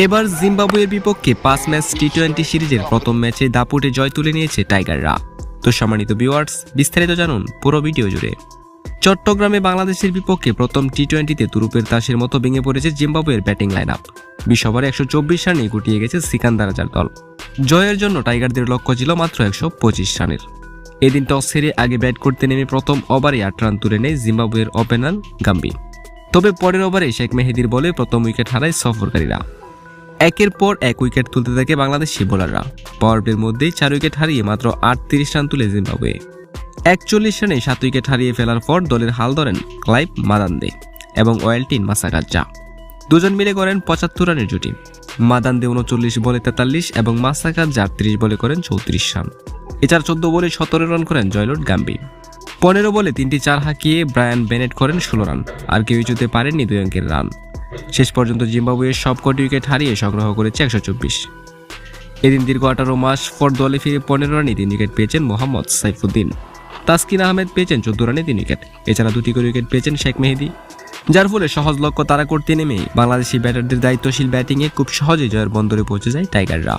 এবার জিম্বাবুয়ের বিপক্ষে পাঁচ ম্যাচ টি টোয়েন্টি সিরিজের প্রথম ম্যাচে দাপুটে জয় তুলে নিয়েছে টাইগাররা। তো সম্মানিত ভিউয়ার্স, বিস্তারিত জানুন পুরো ভিডিও জুড়ে। চট্টগ্রামে বাংলাদেশের বিপক্ষে প্রথম টি টোয়েন্টিতে তুরুপের তাসের মতো ভেঙে পড়েছে জিম্বাবুয়ের ব্যাটিং লাইন আপ বিশ ওভারে একশো চব্বিশ রানে গুটিয়ে গেছে সিকান্দার রাজার দল। জয়ের জন্য টাইগারদের লক্ষ্য ছিল মাত্র একশো পঁচিশ রানের। এদিন টস হেরে আগে ব্যাট করতে নেমে প্রথম ওভারে আট রান তুলে নেয় জিম্বাবুয়ের ওপেনার গাম্বি। তবে পরের ওভারে শেখ মেহেদির বলে প্রথম উইকেট হারায় সফরকারীরা। একের পর এক উইকেট তুলতে থাকে বাংলাদেশি বোলাররা। প্লের মধ্যেই চার উইকেট হারিয়ে মাত্র আটত্রিশ রান তুলে জিম্বাবুয়ে। একচল্লিশ রানে সাত উইকেট হারিয়ে ফেলার পর দলের হাল ধরেন ক্লাইভ মাদান্দে এবং ওয়েলটিন মাসাকাজ্জা। দুজন মিলে করেন পঁচাত্তর রানের জুটি। মাদান্দে উনচল্লিশ বলে তেতাল্লিশ এবং মাসাকাজ্জা আটত্রিশ বলে করেন চৌত্রিশ রান। এছাড়া চোদ্দ বলে সতেরো রান করেন জয়লট গাম্বি। পনেরো বলে তিনটি চার হাঁকিয়ে ব্রায়ান বেনেট করেন ষোলো রান, আর কেউ জুতে পারেননি দুই অঙ্কের রান। শেষ পর্যন্ত জিম্বাবুয়ের সবকটি উইকেট হারিয়ে সংগ্রহ করেছে একশো চব্বিশ। এদিন দীর্ঘ আঠারো মাস পর দলে ফিরে পনেরো রানে তিন উইকেট পেয়েছেন মোহাম্মদ সাইফুদ্দিন। তাসকিন আহমেদ পেয়েছেন চোদ্দ রানে তিন উইকেট। এছাড়া দুটি করে উইকেট পেয়েছেন শেখ মেহেদি। যার ফলে সহজ লক্ষ্য তারা করতে নেমে বাংলাদেশি ব্যাটারদের দায়িত্বশীল ব্যাটিংয়ে খুব সহজে জয়ের বন্দরে পৌঁছে যায় টাইগাররা।